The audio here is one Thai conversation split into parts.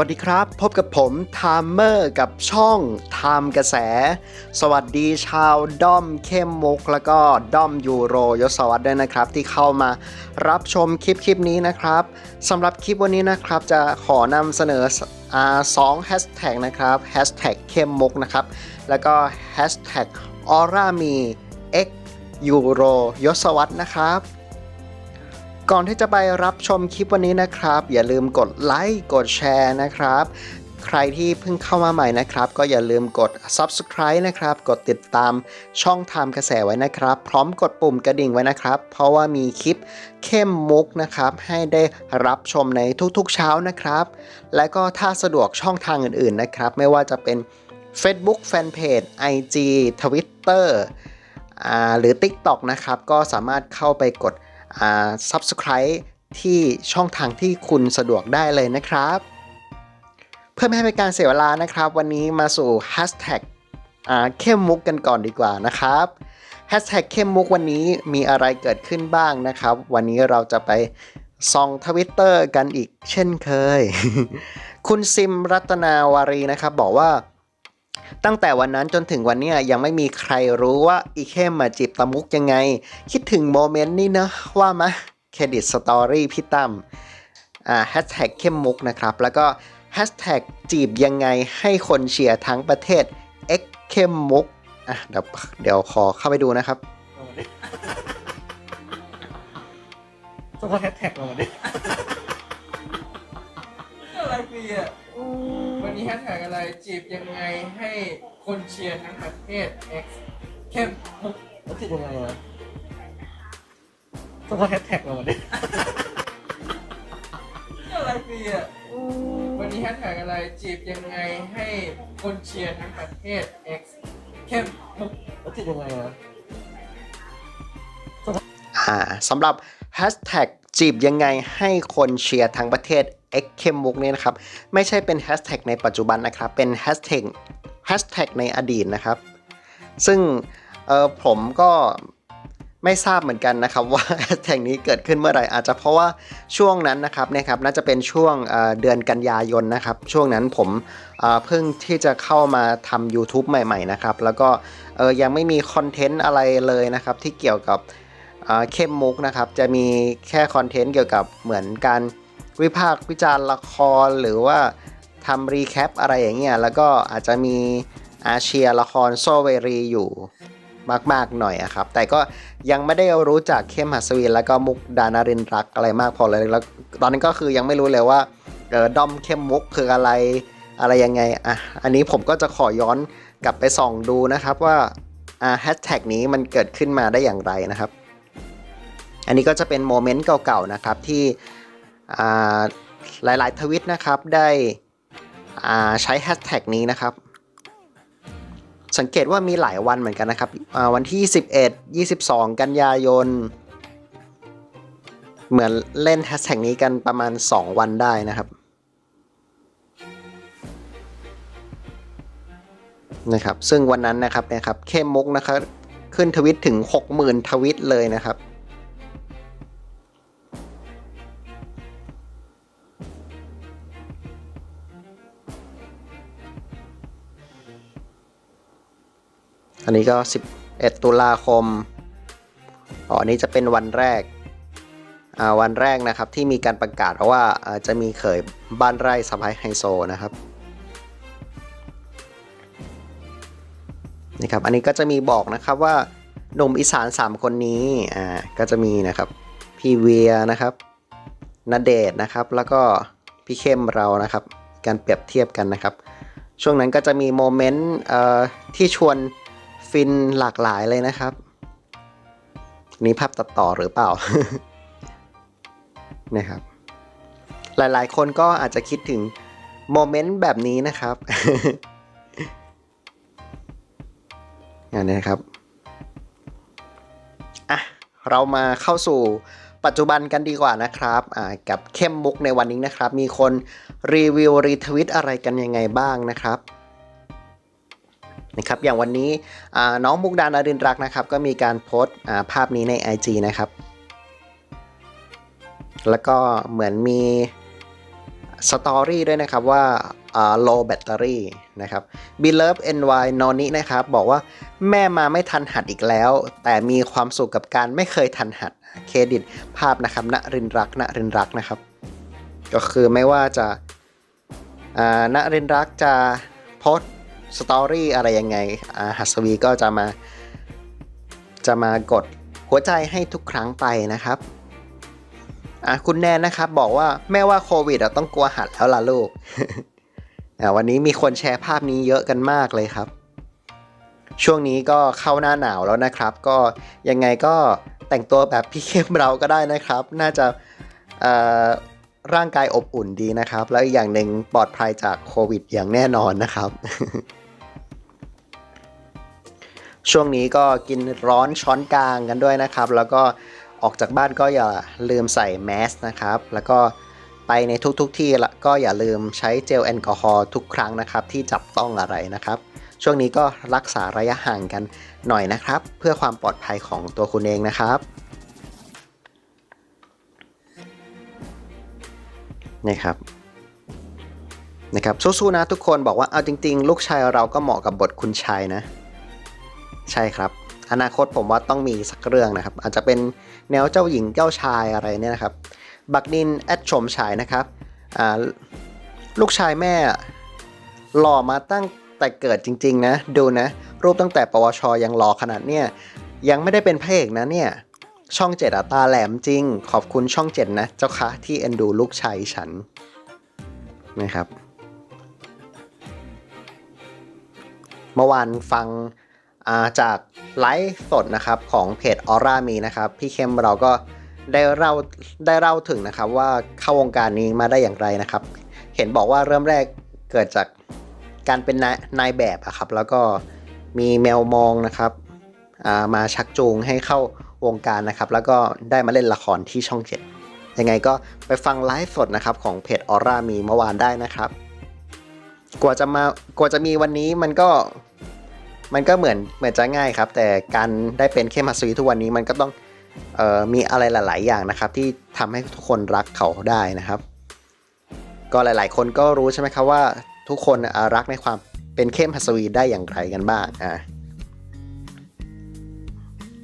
สวัสดีครับ พบกับผมไทม์เมอร์กับช่องไทม์กระแส สวัสดีชาวด้อมเข้มมุก แล้วก็ด้อมยูโรยศวรรษด้วยนะครับ ที่เข้ามารับชมคลิปคลิปนี้นะครับสำหรับคลิปวันนี้นะครับจะขอนำเสนอสองแฮชแท็กนะครับแฮชแท็กเข้มมุกนะครับ แล้วก็แฮชแท็กออร่ามี X ยูโรยศวรรษนะครับ ก่อนที่จะไปรับชมคลิปวันนี้นะครับ อย่าลืมกดไลค์กดแชร์นะครับใครที่เพิ่งเข้ามาใหม่นะครับ ก็อย่าลืมกด Subscribe นะครับ กดติดตามช่องทำกระแสไว้นะครับ พร้อมกดปุ่มกระดิ่งไว้นะครับ เพราะว่ามีคลิปเข้มมุกนะครับ ให้ได้รับชมในทุกๆเช้านะครับ และก็ถ้าสะดวกช่องทางอื่นๆนะครับ ไม่ว่าจะเป็น Facebook Fanpage IG Twitter อ่าหรือ TikTok นะครับ ก็สามารถเข้าไปกด subscribe ที่ช่องทางที่คุณสะดวกได้เลยนะครับ เพื่อไม่ให้เป็นการเสียเวลานะครับ วันนี้มาสู่ hashtag เข้มมุกกันก่อนดีกว่านะครับ hashtag เข้มมุกวันนี้มีอะไรเกิดขึ้นบ้างนะครับ วันนี้เราจะไปส่องทวิตเตอร์กันอีกเช่นเคย คุณซิมรัตนาวารีนะครับ บอกว่า ตั้งแต่วันนั้นจนถึงวันเนี้ยยังไม่มีใครรู้ว่าอีเข้มมาจีบตะมุกยังไง คิดถึงโมเมนต์นี้นะว่ามะเครดิตสตอรี่พี่ตั้มอ่าแฮชแท็กเข้มมุกนะครับ แล้วก็แฮชแท็กจีบยังไงให้คนเชียร์ทั้งประเทศ X เข้มมุกอะเดี๋ยวเดี๋ยวขอเข้าไปดูนะครับต้องเอาแฮชแท็กลงมาดิอะไรปีอะ วันนี้แฮชแท็กอะไรจีบยังไงให้คนเชียร์ทั้งประเทศ X เข้มมุกแล้วติดยังไงอะต้องเอาแฮชแท็กลงมาดิอะไรปีอะวันนี้แฮชแท็กอะไรจีบยังไงให้คนเชียร์ทั้งประเทศ X เข้มมุกแล้วติดยังไงอะอ่าสำหรับแฮชแท็กจีบยังไงให้คนเชียร์ทั้งประเทศ X เข้มมุกเนี่ยนะครับ ไม่ใช่เป็นแฮชแท็กในปัจจุบันนะครับ เป็นแฮชแท็กแฮชแท็กในอดีตนะครับ ซึ่งเออผมก็ไม่ทราบเหมือนกันนะครับว่าแฮชแท็กนี้เกิดขึ้นเมื่อไหร่อาจจะเพราะว่าช่วงนั้นนะครับเนี่ยครับน่าจะเป็นช่วงเเดือนกันยายนนะครับ ช่วงนั้นผมเเพิ่งที่จะเข้ามาทำ YouTube ใหม่ ๆ นะครับ แล้วก็ยังไม่มีคอนเทนต์อะไรเลยนะครับ ที่เกี่ยวกับเข้มมุกนะครับ จะมีแค่คอนเทนต์เกี่ยวกับเหมือนการ วิพากษ์วิจารณ์ละครหรือว่าทำรีแคปอะไรอย่างเงี้ยแล้วก็อาจจะมีอาเชียละครโซเวรีอยู่มาก ๆ หน่อยอะครับ แต่ก็ยังไม่ได้รู้จักเข้มหัสวีแล้วก็มุกดานารินรักอะไรมากพอเลยแล้วตอนนี้ก็คือยังไม่รู้เลยว่าเออดอมเข้มมุกคืออะไรอะไรยังไงอะอันนี้ผมก็จะขอย้อนกลับไปส่องดูนะครับว่าอ่าแฮชแท็กนี้มันเกิดขึ้นมาได้อย่างไรนะครับ อันนี้ก็จะเป็นโมเมนต์เก่าๆนะครับที่ หลายๆทวิตนะครับได้ใช้แฮชแท็กนี้นะครับ สังเกตว่ามีหลายวันเหมือนกันนะครับวันที่21 22 กันยายน เหมือนเล่นแฮชแท็กนี้กันประมาณ 2 วันได้นะครับนะครับ ซึ่งวันนั้นนะครับนะครับเข้มมุกนะครับ ขึ้นทวิตถึง 60,000 ทวิตเลยนะครับ อันนี้ก็ 11 ตุลาคมอ๋ออันนี้จะเป็นวันแรกอ่าวันแรกนะครับที่มีการประกาศว่าอ่าจะมีเขยบ้านไร่สะพายไฮโซนะครับนี่ครับอันนี้ก็จะมีบอกนะครับว่าหนุ่มอีสาน 3 คนนี้อ่าก็จะมีนะครับพี่เวียนะครับนเดชน์นะครับ แล้วก็พี่เข้มเรานะครับ การเปรียบเทียบกันนะครับ ช่วงนั้นก็จะมีโมเมนต์อ่อที่ชวน ฟินหลากหลายเลยนะครับ นี่ภาพตัดต่อหรือเปล่า นะครับ หลายๆ คนก็อาจจะคิดถึงโมเมนต์แบบนี้นะครับอย่างนี้นครับ อะ เรามาเข้าสู่ปัจจุบันกันดีกว่านะครับอ่ากับเข้มมุกในวันนี้นะครับ มีคนรีวิวรีทวิตอะไรกันยังไงบ้างนะครับ นะครับอย่างวันนี้น้องมุกดานารินรักนะครับ ก็มีการโพสต์ภาพนี้ใน IG นะครับ แล้วก็เหมือนมีสตอรี่ด้วยนะครับว่า low battery นะครับ Beloved NY นอนินะครับ บอกว่าแม่มาไม่ทันหัดอีกแล้ว แต่มีความสุขกับการไม่เคยทันหัดเครดิตภาพนะครับณรินรักณรินรักนะครับ ก็คือไม่ว่าจะณรินร์รักจะโพส สตอรี่อะไรยังไงอาหัสวีก็จะมา จะมากดหัวใจให้ทุกครั้งไปนะครับอะคุณแนนนะครับบอกว่าแม่ว่าโควิดอะต้องกลัวหัดแล้วล่ะลูกวันนี้มีคนแชร์ภาพนี้เยอะกันมากเลยครับ ช่วงนี้ก็เข้าหน้าหนาวแล้วนะครับ ก็ยังไงก็แต่งตัวแบบพี่เข้มเราก็ได้นะครับ น่าจะร่างกายอบอุ่นดีนะครับ แล้วอีกอย่างหนึ่งปลอดภัยจากโควิดอย่างแน่นอนนะครับ ช่วงนี้ก็กินร้อนช้อนกลางกันด้วยนะครับ แล้วก็ออกจากบ้านก็อย่าลืมใส่แมสนะครับ แล้วก็ไปในทุกๆทที่ละก็อย่าลืมใช้เจลแอลกอฮอล์ทุกครั้งนะครับ ที่จับต้องอะไรนะครับ ช่วงนี้ก็รักษาระยะห่างกันหน่อยนะครับ เพื่อความปลอดภัยของตัวคุณเองนะครับนี่ครับนะครับสู้ๆนะทุกคนบอกว่าเอาจริง ๆ ลูกชายเราก็เหมาะกับบทคุณชายนะ ใช่ครับ อนาคตผมว่าต้องมีสักเรื่องนะครับ อาจจะเป็นแนวเจ้าหญิงเจ้าชายอะไรเนี่ยนะครับ บักนินแอดชมชายนะครับลูกชายแม่หล่อมาตั้งแต่เกิดจริง ๆ นะ ดูนะ รูปตั้งแต่ปวชยังหล่อขนาดเนี่ยยังไม่ได้เป็นพระเอกนะเนี่ยช่องเจ็ดตาแหลมจริง ขอบคุณช่องเจ็ดนะ เจ้าคะที่เอ็นดูลูกชายฉันนะครับ เมื่อวานฟัง จากไลฟ์สดนะครับของเพจออร่ามีนะครับพี่เข้มเราก็ได้เล่าได้เล่าถึงนะครับว่าเข้าวงการนี้มาได้อย่างไรนะครับ เห็นบอกว่าเริ่มแรกเกิดจากการเป็นนายแบบอะครับ แล้วก็มีแมวมองนะครับามาชักจูงให้เข้าวงการนะครับ แล้วก็ได้มาเล่นละครที่ช่องเจ็ดยังไงก็ไปฟังไลฟ์สดนะครับของเพจออร่ามีเมื่อวานได้นะครับ กว่าจะมากว่าจะมีวันนี้มันก็ มันก็เหมือนเหมือนจะง่ายครับ แต่การได้เป็นเข้มฮัสวีทุกวันนี้มันก็ต้องออมีอะไรหลาย ๆ อย่างนะครับ ที่ทำให้ทุกคนรักเขาได้นะครับ ก็หลาย ๆ คนก็รู้ใช่ไหมครับว่าทุกคนรักในความเป็นเข้มฮัสวีได้อย่างไรกันบ้างอ่า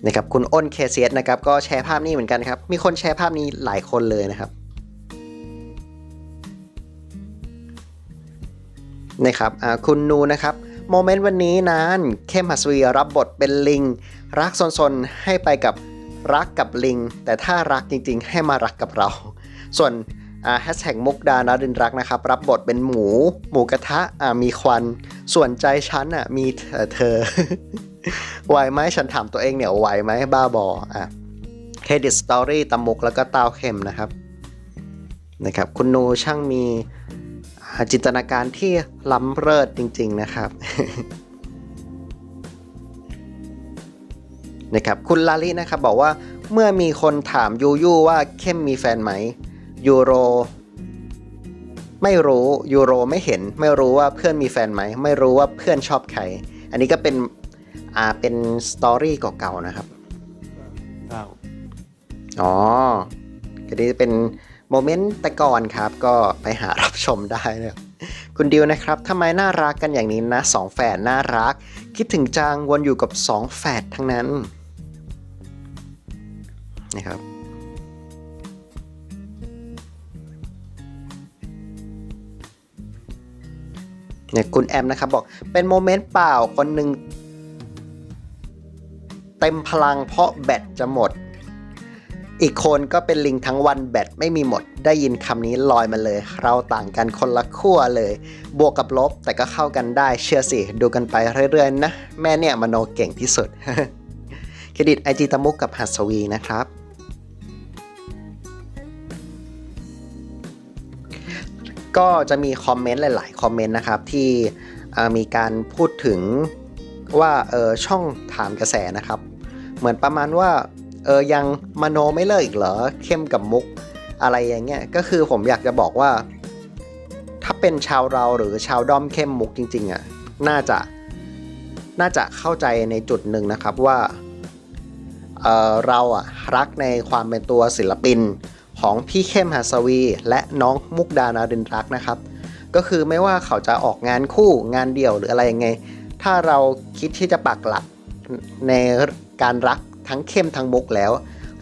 นะครับคุณอ้นเคเซียสนะครับก็แชร์ภาพนี้เหมือนกันครับ มีคนแชร์ภาพนี้หลายคนเลยนะครับนะครับคุณนูนะครับ โมเมนต์วันนี้นั้นเข้มหัสวีรับบทเป็นลิง รักซนๆ ให้ไปกับรักกับลิง แต่ถ้ารักจริงๆ ให้มารักกับเรา ส่วนแฮชแท็กมุกดานารินรักนะครับ รับบทเป็นหมู หมูกระทะอ่ามีควัน ส่วนใจฉันอะมีเธอไหวไหมฉันถามตัวเองเนี่ยไหวไหมบ้าบออะเครดิตสตอรี่ตำมุกแล้วก็ตาวเข็มนะครับนะครับ คุณนูช่างมี จินตนาการที่ล้ำเลิศจริง ๆ นะครับนะครับคุณลาลินะครับบอกว่าเมื่อมีคนถามยูยูว่าเข้มมีแฟนไหมยูโร ไม่รู้ยูโรไม่เห็น ไม่รู้ว่าเพื่อนมีแฟนไหม ไม่รู้ว่าเพื่อนชอบใคร อันนี้ก็เป็นอ่าเป็นสตอรี่เก่าๆนะครับอ้าวอ๋อก็นี้เป็น โมเมนต์แต่ก่อนครับก็ไปหารับชมได้นะคุณดิวนะครับทำไมน่ารักกันอย่างนี้นะสองแฝดน่ารัก คิดถึงจังวนอยู่กับสองแฝดทั้งนั้นนะครับเนี่ยคุณแอมนะครับบอกเป็นโมเมนต์เปล่าคนหนึ่งเต็มพลังเพราะแบตจะหมด อีกคนก็เป็นลิงทั้งวันแบตไม่มีหมด ได้ยินคำนี้ลอยมาเลย เราต่างกันคนละขั้วเลย บวกกับลบแต่ก็เข้ากันได้เชื่อสิ ดูกันไปเรื่อยๆนะ แม่เนี่ยมโนเก่งที่สุด เครดิตไอจีตะมุกกับหัสวีนะครับ ก็จะมีคอมเมนต์หลาย ๆ คอมเมนต์นะครับ ที่มีการพูดถึงว่าช่องถามกระแสนะครับ เหมือนประมาณว่า เออยังมโนไม่เลิกอีกเหรอเข้มกับมุกอะไรอย่างเงี้ยก็คือผมอยากจะบอกว่า ถ้าเป็นชาวเราหรือชาวด้อมเข้มมุกจริง ๆอะน่าจะน่าจะเข้าใจในจุดหนึ่งนะครับว่าเเราอะรักในความเป็นตัวศิลปินของพี่เข้มหัสวี และน้องมุกดานารินรักนะครับ ก็คือไม่ว่าเขาจะออกงานคู่งานเดี่ยวหรืออะไรยังไง ถ้าเราคิดที่จะปักหลักในการรัก ทั้งเข้มทั้งมุกแล้ว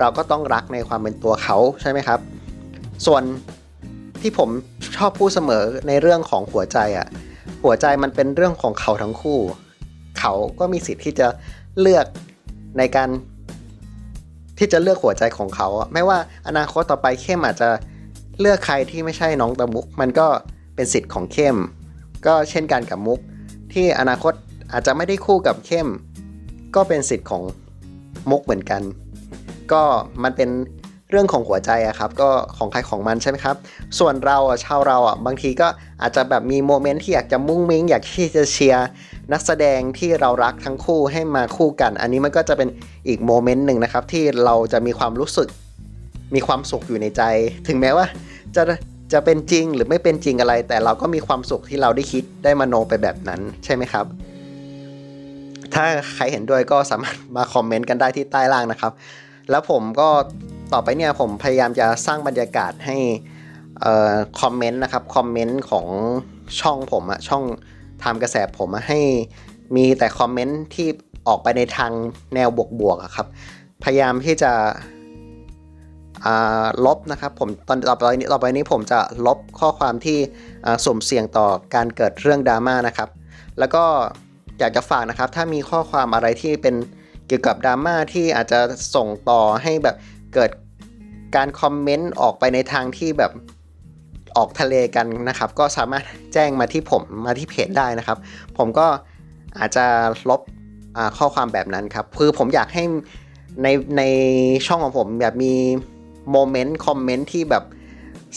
เราก็ต้องรักในความเป็นตัวเขาใช่ไหมครับ ส่วนที่ผมชอบพูดเสมอในเรื่องของหัวใจอะ่ะหัวใจมันเป็นเรื่องของเขาทั้งคู่ เขาก็มีสิทธิ์ที่จะเลือกในการ ที่จะเลือกหัวใจของเขา ไม่ว่าอนาคตต่อไปเข้มอาจจะเลือกใครที่ไม่ใช่น้องตะมุก มันก็เป็นสิทธิ์ของเข้ม ก็เช่นกันกับมุก ที่อนาคตอาจจะไม่ได้คู่กับเข้ม ก็เป็นสิทธิ์ของ มุกเหมือนกัน ก็มันเป็นเรื่องของหัวใจอะครับ ก็ของใครของมันใช่ไหมครับ ส่วนเราอะชาวเราอะบางทีก็อาจจะแบบมีโมเมนต์ที่อยากจะมุ้งมิ้งอยากที่จะเชียร์นักแสดงที่เรารักทั้งคู่ให้มาคู่กัน อันนี้มันก็จะเป็นอีกโมเมนต์หนึ่งนะครับ ที่เราจะมีความรู้สึก มีความสุขอยู่ในใจ ถึงแม้ว่าจะจะเป็นจริงหรือไม่เป็นจริงอะไร แต่เราก็มีความสุขที่เราได้คิดได้มโนไปแบบนั้นใช่ไหมครับ ถ้าใครเห็นด้วยก็สามารถมาคอมเมนต์กันได้ที่ใต้ล่างนะครับ แล้วผมก็ต่อไปเนี่ยผมพยายามจะสร้างบรรยากาศให้อคอมเมนต์นะครับคอมเมนต์ของช่องผมอะช่องทำกระแสผมอะให้มีแต่คอมเมนต์ที่ออกไปในทางแนวบวกๆอะครับ พยายามที่จะลบนะครับผมตอนต่อไปนี้ต่อไปนี้ผมจะลบข้อความที่สุ่มเสี่ยงต่อการเกิดเรื่องดราม่านะครับ แล้วก็ อยากจะฝากนะครับ ถ้ามีข้อความอะไรที่เป็นเกี่ยวกับดราม่าที่อาจจะส่งต่อให้แบบเกิดการคอมเมนต์ออกไปในทางที่แบบออกทะเลกันนะครับ ก็สามารถแจ้งมาที่ผมมาที่เพจได้นะครับ ผมก็อาจจะลบข้อความแบบนั้นครับ คือผมอยากให้ในในช่องของผมแบบมีโมเมนต์คอมเมนต์ที่แบบ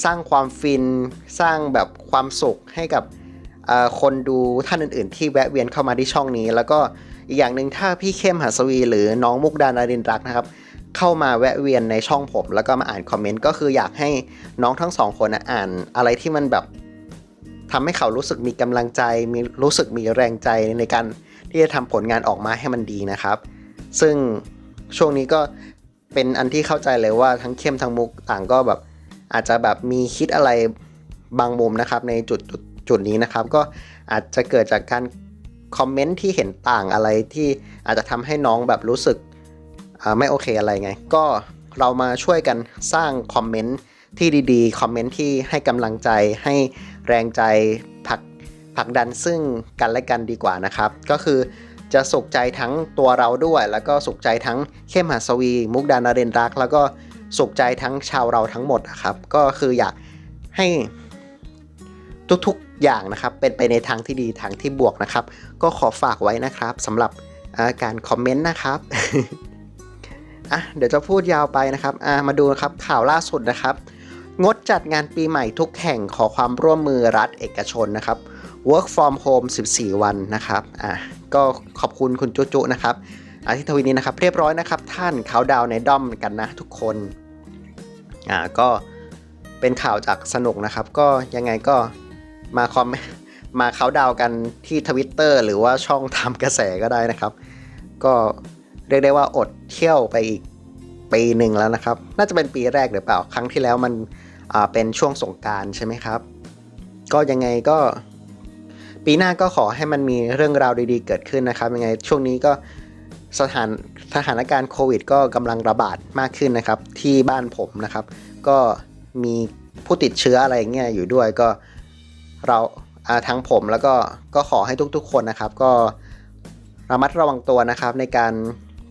สร้างความฟินสร้างแบบความสุขให้กับ คนดูท่านอื่น ๆ ที่แวะเวียนเข้ามาที่ช่องนี้ แล้วก็อีกอย่างหนึ่งถ้าพี่เข้มหัสวี หรือน้องมุกดานารินรักนะครับ เข้ามาแวะเวียนในช่องผม แล้วก็มาอ่านคอมเมนต์ก็คืออยากให้น้องทั้งสองคนอ่านอะไรที่มันแบบทำให้เขารู้สึกมีกำลังใจ มีรู้สึกมีแรงใจในการที่จะทำผลงานออกมาให้มันดีนะครับ ซึ่งช่วงนี้ก็เป็นอันที่เข้าใจเลยว่าทั้งเข้มทั้งมุกต่างก็แบบอาจจะแบบมีคิดอะไรบางมุมนะครับ ในจุดจุด จุดนี้นะครับ ก็อาจจะเกิดจากการคอมเมนต์ที่เห็นต่างอะไรที่อาจจะทำให้น้องแบบรู้สึกไม่โอเคอะไรไง ก็เรามาช่วยกันสร้างคอมเมนต์ที่ดีๆ คอมเมนต์ที่ให้กำลังใจให้แรงใจผลักผลักดันซึ่งกันและกันดีกว่านะครับ ก็คือจะสุขใจทั้งตัวเราด้วย แล้วก็สุขใจทั้งเข้มหัสวี มุกดานาเรนรัก แล้วก็สุขใจทั้งชาวเราทั้งหมดนะครับ ก็คืออยากให้ทุก อย่างนะครับ เป็นไปในทางที่ดีทางที่บวกนะครับ ก็ขอฝากไว้นะครับสำหรับการคอมเมนต์นะครับอะเดี๋ยวจะพูดยาวไปนะครับอ่ามาดูนะครับข่าวล่าสุดนะครับ งดจัดงานปีใหม่ทุกแห่งขอความร่วมมือรัฐเอกชนนะครับ work from home 14 วันนะครับอะก็ขอบคุณคุณจุจุนะครับอาทิตย์ทวีนี้นะครับ เรียบร้อยนะครับ ท่านเขาดาวในด้อมกันนะทุกคนอ่าก็เป็นข่าวจากสนุกนะครับ ก็ยังไงก็ มาคอมมาเขาดาวกันที่ทวิตเตอร์หรือว่าช่องทำกระแสก็ได้นะครับ ก็เรียกได้ว่าอดเที่ยวไปอีกปีหนึ่งแล้วนะครับ น่าจะเป็นปีแรกหรือเปล่า ครั้งที่แล้วมันเป็นช่วงสงการใช่ไหมครับ ก็ยังไงก็ ปีหน้าก็ขอให้มันมีเรื่องราวดีๆ เกิดขึ้นนะครับ ยังไงช่วงนี้ก็สถานสถานการณ์โควิด ก็กำลังระบาดมากขึ้นนะครับ ที่บ้านผมนะครับ ก็มีผู้ติดเชื้ออะไรเงี้ยอยู่ด้วยก็ เราทั้งผมแล้วก็ก็ขอให้ทุกๆ คนนะครับ ก็ระมัดระวังตัวนะครับ ในการ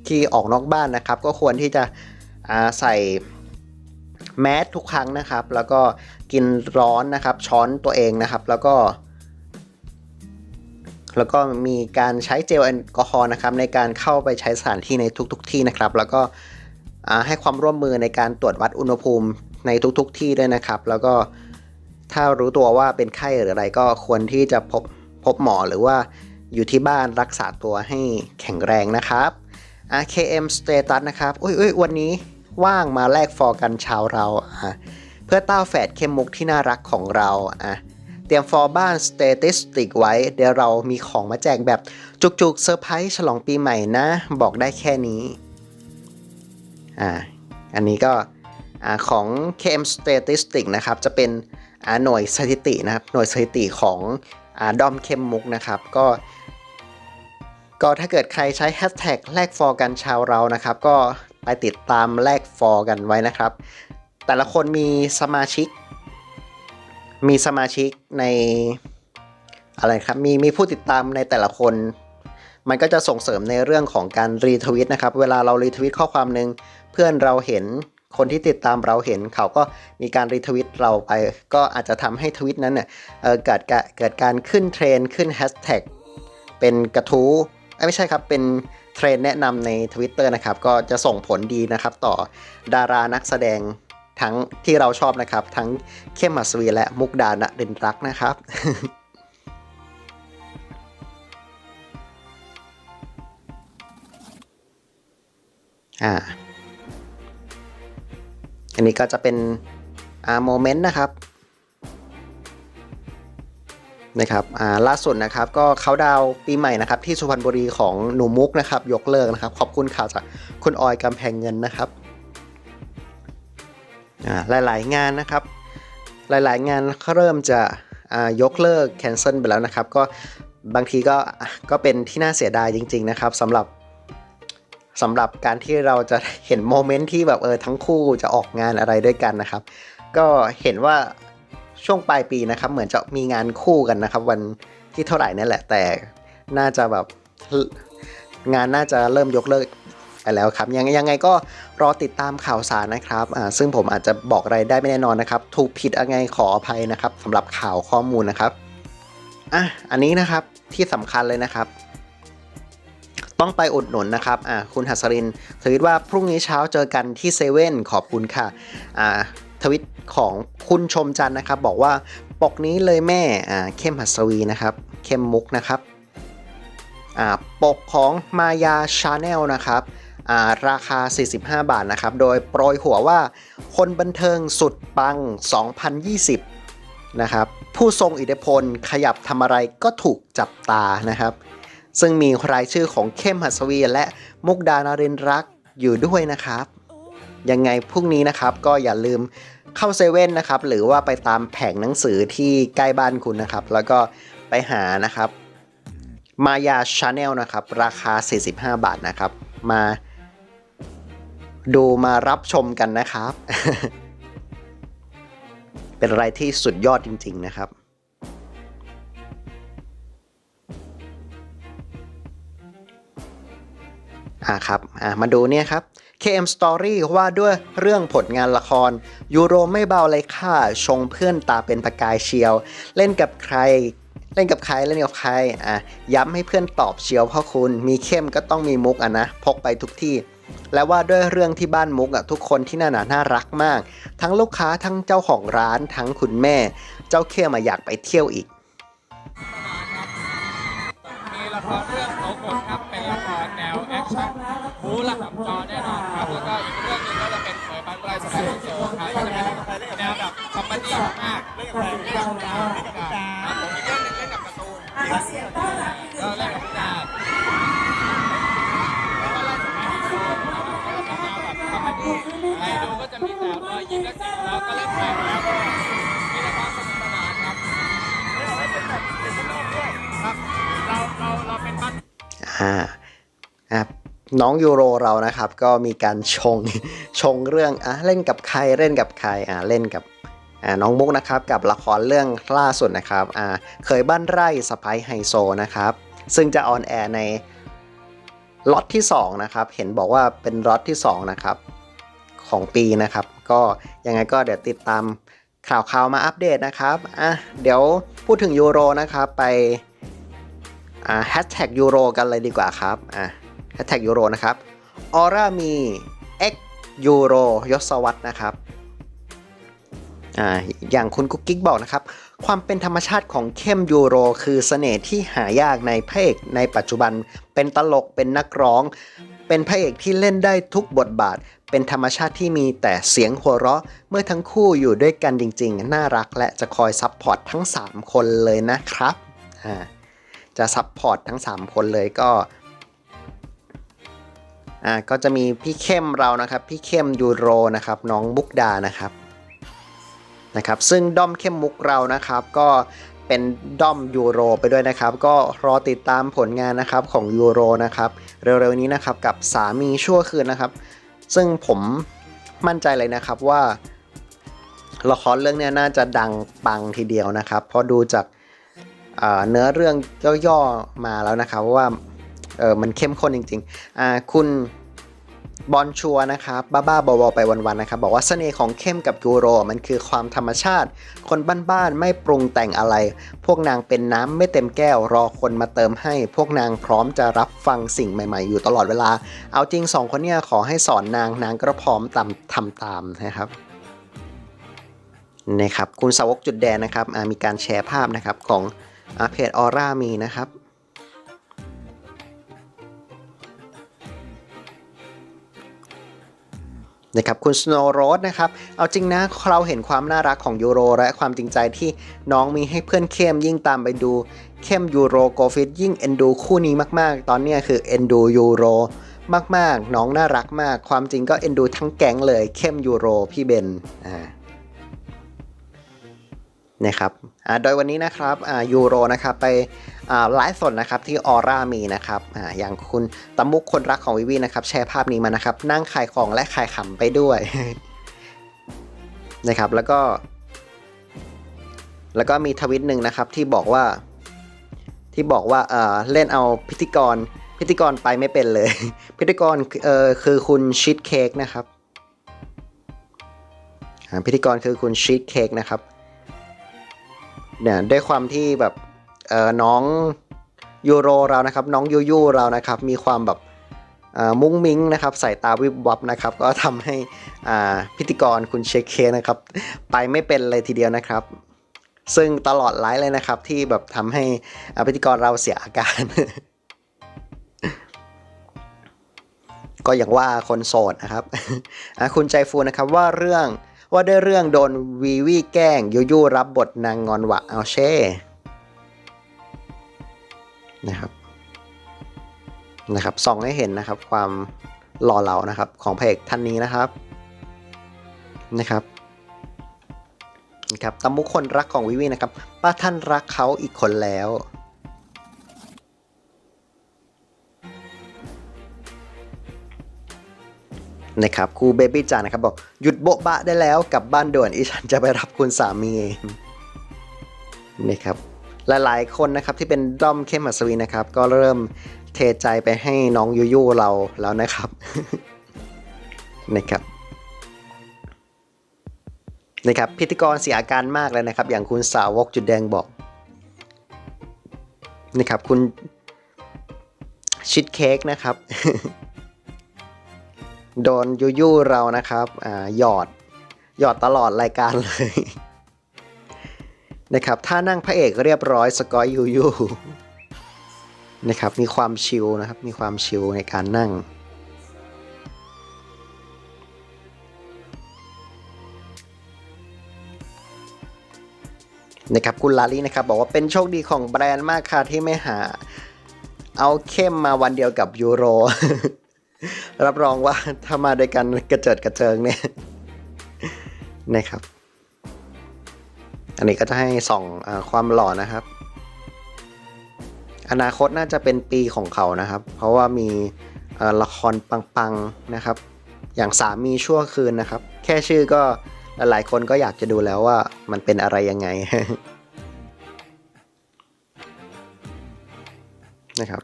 ที่ออกนอกบ้านนะครับ ก็ควรที่จะใส่แมสทุกครั้งนะครับ แล้วก็กินร้อนนะครับ ช้อนตัวเองนะครับ แล้วก็ แล้วก็มีการใช้เจลแอลกอฮอล์นะครับ ในการเข้าไปใช้สถานที่ในทุกๆที่นะครับ แล้วก็ให้ความร่วมมือในการตรวจวัดอุณหภูมิในทุกๆที่ด้วยนะครับ แล้วก็ ถ้ารู้ตัวว่าเป็นไข้หรืออะไรก็ควรที่จะพบพบหมอหรือว่าอยู่ที่บ้านรักษาตัวให้แข็งแรงนะครับ RKM Status นะครับ อุ้ยอุ้ยวันนี้ว่างมาแลกฟอร์กันชาวเราอะเพื่อเต้าแฝดเข้มมุกที่น่ารักของเราอะเตรียมฟอร์บ้านสเตติสติกไว้ เดี๋ยวเรามีของมาแจกแบบจุกๆเซอร์ไพรส์ฉลองปีใหม่นะ บอกได้แค่นี้อ่าอันนี้ก็อของ KM Statistic นะครับ จะเป็น หน่วยสถิตินะครับหน่วยสถิติของอดอมเข้มมุกนะครับก็ก็ถ้าเกิดใครใช้แฮชแท็กแลกฟอร์กันชาวเรานะครับ ก็ไปติดตามแลกฟอร์กันไว้นะครับ แต่ละคนมีสมาชิก มีสมาชิกในอะไรครับมีมีผู้ติดตามในแต่ละคน มันก็จะส่งเสริมในเรื่องของการรีทวิตนะครับ เวลาเรารีทวิตข้อความหนึ่งเพื่อนเราเห็น คนที่ติดตามเราเห็นเขาก็มีการรีทวิตเราไป ก็อาจจะทำให้ทวิตนั้นเนี่ยเกิดกะเกิดการขึ้นเทรนด์ขึ้นแฮชแท็กเป็นกระทู้ไม่ใช่ครับเป็นเทรนด์แนะนำใน Twitter นะครับก็จะส่งผลดีนะครับต่อดารานักแสดงทั้งที่เราชอบนะครับ ทั้งเข้มมัสวีและมุกดาณรินรักนะครับอ่า อันนี้ก็จะเป็นอ่าโมเมนต์นะครับนะครับอ่าล่าสุดนะครับก็เขาดาวปีใหม่นะครับที่สุพรรณบุรีของหนูมุกนะครับยกเลิกนะครับ ขอบคุณข่าวจากคุณออยกำแพงเงินนะครับอ่าหลายๆงานนะครับ หลายๆงานเขาเริ่มจะอ่ายกเลิกแคนเซิลไปแล้วนะครับ ก็บางทีก็ก็เป็นที่น่าเสียดายจริง ๆ นะครับสำหรับ สำหรับการที่เราจะเห็นโมเมนต์ที่แบบเออทั้งคู่จะออกงานอะไรด้วยกันนะครับ ก็เห็นว่าช่วงปลายปีนะครับ เหมือนจะมีงานคู่กันนะครับ วันที่เท่าไหร่นั่นแหละ แต่น่าจะแบบงานน่าจะเริ่มยกเลิกไปแล้วครับยังยังไงก็รอติดตามข่าวสารนะครับอ่าซึ่งผมอาจจะบอกอะไรได้ไม่แน่นอนนะครับ ถูกผิดยังไงขออภัยนะครับสำหรับข่าวข้อมูลนะครับอะอันนี้นะครับที่สำคัญเลยนะครับ ต้องไปอุดหนุนนะครับอ่าคุณหัสรินทวิตว่าพรุ่งนี้เช้าเจอกันที่เซเว่นขอบคุณค่ะอ่าทวิตของคุณชมจันนะครับ บอกว่าปกนี้เลยแม่อ่าเข้มหัสวีนะครับ เข้มมุกนะครับอ่าปกของมายาชาแนลนะครับอ่าราคา 45 บาทนะครับ โดยโปรยหัวว่า คนบันเทิงสุดปัง 2020 นะครับ ผู้ทรงอิทธิพลขยับทำอะไรก็ถูกจับตานะครับ ซึ่งมีรายชื่อของเข้มหัสวีและมุกดานารินรักอยู่ด้วยนะครับ ยังไงพรุ่งนี้นะครับก็อย่าลืมเข้าเซเว่นนะครับ หรือว่าไปตามแผงหนังสือที่ใกล้บ้านคุณนะครับ แล้วก็ไปหานะครับ มายาชาแนลนะครับ ราคา 45 บาทนะครับ มาดูมารับชมกันนะครับ เป็นอะไรที่สุดยอดจริง ๆ นะครับ อ่าครับอ่ามาดูเนี่ยครับ KM Story ว่าด้วยเรื่องผลงานละคร ยูโรไม่เบาเลยค่ะชงเพื่อนตาเป็นประกายเชียว เล่นกับใครเล่นกับใครเล่นกับใครอะย้ำให้เพื่อนตอบเชียวพ่อคุณ มีเข้มก็ต้องมีมุกอะนะพกไปทุกที่ และว่าด้วยเรื่องที่บ้านมุกอะทุกคนที่นั่นน่ะน่ารักมาก ทั้งลูกค้าทั้งเจ้าของร้านทั้งคุณแม่ เจ้าเข้มมาอยากไปเที่ยวอีกมีละครเรื่อง จอแน่นอนครับ แล้วก็อีกเรื่องหนึงก็จะเป็นเผยบ้านไร่สไตล์โซครับก็จะเป็นแนวแบบคอมเมดี้มากเล่นกับใครเล่นกับดาวเล่นกับดาวครับผมอีกเรื่องหนึงเล่นกับการ์ตูนก็เล่นกับดาวแล้วก็เล่นกับแมนซูก็เป็นแนวแบบคอมเมดี้ใครดูก็จะมีแต่รอยยิ้มและเสียงแล้วก็เล่นแป น้องยูโรเรานะครับ ก็มีการชงชงเรื่องอะเล่นกับใครเล่นกับใครอะเล่นกับอ่าน้องมุกนะครับกับละครเรื่องล่าสุดนะครับอ่าเคยบ้านไร่สไปไฮโซนะครับ ซึ่งจะออนแอร์ในล็อตที่2นะครับเห็นบอกว่าเป็นล็อตที่2นะครับของปีนะครับ ก็ยังไงก็เดี๋ยวติดตามข่าวข่าวมาอัปเดตนะครับอะเดี๋ยวพูดถึงยูโรนะครับไปอ่าแฮชแท็กยูโรกันเลยดีกว่าครับอ่า แฮชแท็กยูโรนะครับออร่ามี X ยูโรยศวรรษนะครับอ่าอย่างคุณกุ๊กกิ๊กบอกนะครับ ความเป็นธรรมชาติของเข้มยูโร คือเสน่ห์ที่หายากในพระเอกในปัจจุบัน เป็นตลกเป็นนักร้อง เป็นพระเอกที่เล่นได้ทุกบทบาท เป็นธรรมชาติที่มีแต่เสียงหัวเราะ เมื่อทั้งคู่อยู่ด้วยกันจริง ๆ น่ารักและจะคอยซัพพอร์ตทั้ง 3 คนเลยนะครับอ่าจะซัพพอร์ตทั้ง 3 คนเลยก็ อ่าก็จะมีพี่เข้มเรานะครับ พี่เข้มยูโรนะครับน้องมุกดานะครับนะครับซึ่งด้อมเข้มมุกเรานะครับ ก็เป็นด้อมยูโรไปด้วยนะครับ ก็รอติดตามผลงานนะครับของยูโรนะครับเร็วๆนี้นะครับกับสามีชั่วคืนนะครับ ซึ่งผมมั่นใจเลยนะครับว่าละครเรื่องนี้น่าจะดังปังทีเดียวนะครับ เพราะดูจากเนื้อเรื่องย่อๆมาแล้วนะครับว่า เออมันเข้มข้นจริงๆอ่าคุณบอลชัวนะครับบ้าๆบอๆไปวันๆนะครับบอกว่าเสน่ห์ของเข้มกับยูโรมันคือความธรรมชาติ คนบ้านๆไม่ปรุงแต่งอะไร พวกนางเป็นน้ำไม่เต็มแก้ว รอคนมาเติมให้ พวกนางพร้อมจะรับฟังสิ่งใหม่ ๆ อยู่ตลอดเวลา เอาจริงสองคนเนี่ยขอให้สอนนางนางก็พร้อมตามทำตามนะครับนะครับคุณสาวกจุดแดนนะครับมีการแชร์ภาพนะครับของอาเพจออร่ามีนะครับ นะครับคุณสโนโรสนะครับ เอาจริงนะเราเห็นความน่ารักของยูโรและความจริงใจที่น้องมีให้เพื่อนเข้มยิ่งตามไปดูเข้มยูโรโกฟิตยิ่งเอ็นดูคู่นี้มากๆ ตอนนี้คือเอ็นดูยูโรมากๆ น้องน่ารักมาก ความจริงก็เอ็นดูทั้งแก๊งเลยเข้มยูโรพี่เบนอ่านะครับอ่าโดยวันนี้นะครับอ่ายูโรนะครับไป ไลฟ์สดนะครับที่ออร่ามีนะครับออย่างคุณตะมุกคนรักของวิวีนะครับแชร์ภาพนี้มานะครับ นั่งขายของและขายขำไปด้วยนะครับแล้วก็ แล้วก็มีทวิตหนึ่งนะครับที่บอกว่าที่บอกว่าเออเล่นเอาพิธีกรพิธีกรไปไม่เป็นเลย พิธีกรเออคือคุณชีสเค้กนะครับพิธีกรคือคุณชีสเค้กนะครับเนี่ยด้วยความที่แบบ น้องยูโรเรานะครับ น้องยูยูเรานะครับ มีความแบบมุ้งมิ้งนะครับสายตาวิบวับนะครับ ก็ทำให้พิธีกรคุณเชคเคนะครับ ไปไม่เป็นเลยทีเดียวนะครับ ซึ่งตลอดไลฟ์เลยนะครับที่แบบทำให้พิธีกรเราเสียอาการ ก็อย่างว่าคนโสดนะครับคุณใจฟูนะครับว่าเรื่องว่าด้วยเรื่องโดนวีวีแกล้งยูยูรับบทนางงอนวะเอาเช่ นะครับนะครับส่องให้เห็นนะครับความหล่อเหลานะครับของพระเอกท่านนี้นะครับนะครับนะครับตำมุคนรักของวิวีนะครับป้าท่านรักเขาอีกคนแล้วนะครับครูเบบี้จานะครับบอกหยุดโบ๊ะบะได้แล้วกลับบ้านด่วนอีฉันจะไปรับคุณสามีเองนะครับ หลายๆ คนนะครับที่เป็นด้อมเข้มหัสวีนะครับ ก็เริ่มเทใจไปให้น้องยูยูเราแล้วนะครับนะครับนะครับพิธีกรเสียอาการมากเลยนะครับ อย่างคุณสาวกจุดแดงบอกนะครับคุณชิดเค้กนะครับ โดนยูยูเรานะครับอ่าหยอดหยอดตลอดรายการเลย นะครับถ้านั่งพระเอกเรียบร้อยสกอยยูยูนะครับมีความชิลนะครับมีความชิลในการนั่ง นะครับคุณลาลีนะครับ บอกว่าเป็นโชคดีของแบรนด์มากค่ะที่ไม่หา เอาเข้มมาวันเดียวกับยูโร รับรองว่าถ้ามาด้วยกันกระเจิดกระเจิงเนี่ยนะครับ อันนี้ก็จะให้ส่องอความหล่อนะครับ อนาคตน่าจะเป็นปีของเขานะครับ เพราะว่ามีละครปังๆนะครับ อย่างสามีชั่วคืนนะครับ แค่ชื่อก็หลายๆคนก็อยากจะดูแล้วว่ามันเป็นอะไรยังไงนะครับ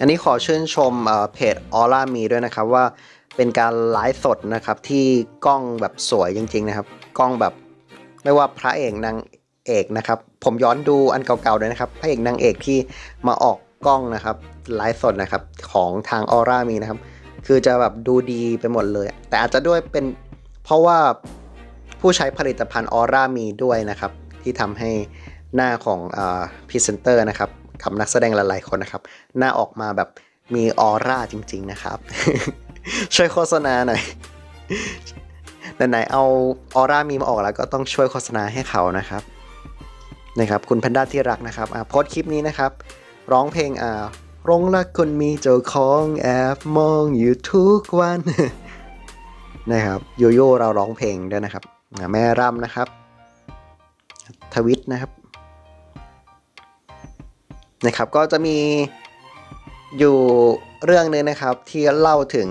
อันนี้ขอชื่นชมเอ่อเพจออร่ามีด้วยนะครับว่าเป็นการไลฟ์สดนะครับที่กล้องแบบสวยจริง ๆ นะครับ กล้องแบบ ไม่ว่าพระเอกนางเอกนะครับ ผมย้อนดูอันเก่าๆเลยนะครับ พระเอกนางเอกที่มาออกกล้องนะครับไลฟ์สดนะครับของทางออร่ามีนะครับ คือจะแบบดูดีไปหมดเลย แต่อาจจะด้วยเป็นเพราะว่าผู้ใช้ผลิตภัณฑ์ออร่ามีด้วยนะครับ ที่ทำให้หน้าของพรีเซนเตอร์นะครับกับนักแสดงหลายๆคนนะครับ หน้าออกมาแบบมีออร่าจริง ๆ นะครับ ช่วยโฆษณาหน่อย ไหนๆเอาออร่ามีมาออกแล้วก็ต้องช่วยโฆษณาให้เขานะครับนะครับ คุณแพนด้าที่รักนะครับอ่าโพสคลิปนี้นะครับ ร้องเพลงอ่าหลงรักคนมีเจ้าของแอบมองอยู่ทุกวันนะครับโยโย่เราร้องเพลงด้วยนะครับแม่รำนะครับ ทวิตนะครับนะครับ ก็จะมีอยู่เรื่องนึงนะครับที่เล่าถึง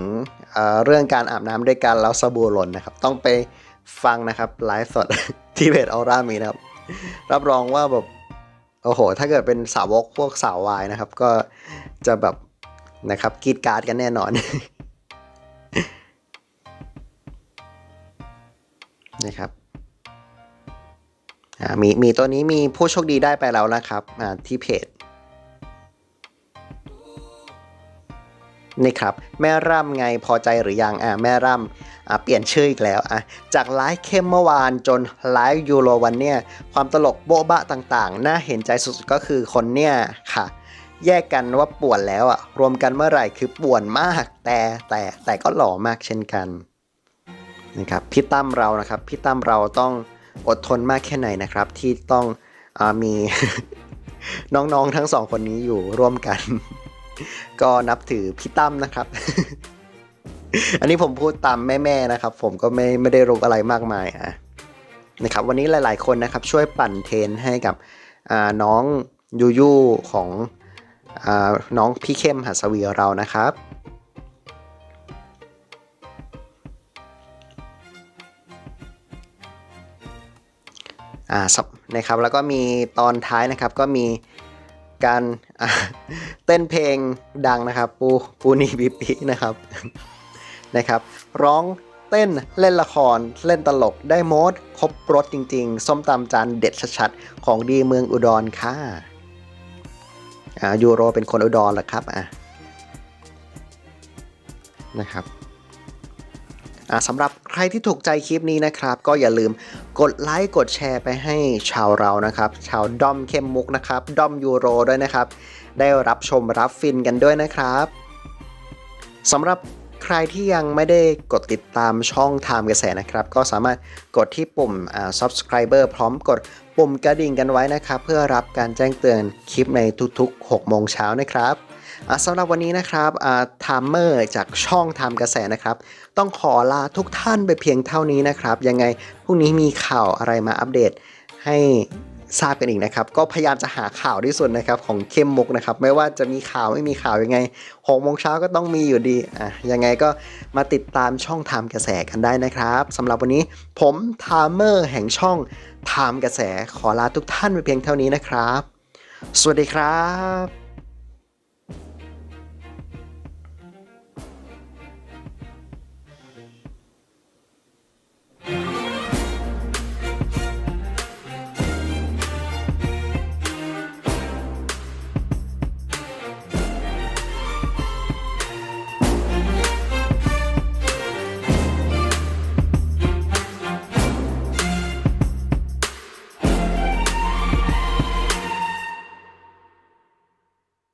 เเรื่องการอาบน้ำด้วยกันแล้วสบู่หล่นนะครับ ต้องไปฟังนะครับไลฟ์สดที่เพจออร่ามีนะครับ รับรองว่าแบบโอ้โห ถ้าเกิดเป็นสาวกพวกสาววายนะครับ ก็จะแบบนะครับกีดการ์ดกันแน่นอนนะครับมีมีตัวนี้มีผู้โชคดีได้ไปแล้วนะครับที่เพจ นี่ครับแม่ร่ำไงพอใจหรือยังอ่าแม่ร่ำอ่าเปลี่ยนชื่ออีกแล้วอะจากไลฟ์เข้มเมื่อวานจนไลฟ์ยูโรวันเนี่ยความตลกโบ๊ะบะต่างๆ น่าเห็นใจสุดๆก็คือคนเนี่ยค่ะ แยกกันว่าป่วนแล้วอะรวมกันเมื่อไหร่คือป่วนมากแต่แต่แต่ก็หล่อมากเช่นกันนะครับพี่ตั้มเรานะครับพี่ตั้มเราต้องอดทนมากแค่ไหนนะครับ ที่ต้องอมีน้องๆทั้งสองคนนี้อยู่ร่วมกัน ก็นับถือพี่ตั้มนะครับ อันนี้ผมพูดตามแม่ๆนะครับ ผมก็ไม่ไม่ได้รู้อะไรมากมายอะนะครับวันนี้หลายๆคนนะครับ ช่วยปั่นเทนให้กับน้องยูยูของอน้องพี่เข้มหัสวีเรานะครับ อ่าสับนะครับแล้วก็มีตอนท้ายนะครับก็มี การเต้นเพลงดังนะครับ ปูปูนีบิปินะครับนะครับ ร้องเต้นเล่นละครเล่นตลกได้โมดครบรถจริง ๆ ส้มตำจานเด็ดชัดๆของดีเมืองอุดรค่ะอ่ายูโรเป็นคนอุดรเหรอครับอะนะครับ สำหรับใครที่ถูกใจคลิปนี้นะครับ ก็อย่าลืมกดไลค์กดแชร์ไปให้ชาวเรานะครับ ชาวดอมเข้มมุกนะครับดอมยูโรด้วยนะครับ ได้รับชมรับฟินกันด้วยนะครับสำหรับใครที่ยังไม่ได้กดติดตามช่องไทม์กระแสนะครับ ก็สามารถกดที่ปุ่มอ่า subscriber พร้อมกดปุ่มกระดิ่งกันไว้นะครับ เพื่อรับการแจ้งเตือนคลิปในทุกๆ 6 โมงเช้านะครับ สำหรับวันนี้นะครับอ่ามเมอร์จากช่องไทม์กระแสนะครับ ต้องขอลาทุกท่านไปเพียงเท่านี้นะครับ ยังไงพรุ่งนี้มีข่าวอะไรมาอัปเดตให้ทราบกันอีกนะครับ ก็พยายามจะหาข่าวที่สุดนะครับ ของเข้มมุกนะครับ ไม่ว่าจะมีข่าวไม่มีข่าวยังไงหกโมงเช้าก็ต้องมีอยู่ดีอะยังไงก็มาติดตามช่องไทม์กระแสกันได้นะครับสำหรับวันนี้ผมไทม์เมอร์แห่งช่องไทม์กระแสขอลาทุกท่านไปเพียงเท่านี้นะครับ สวัสดีครับ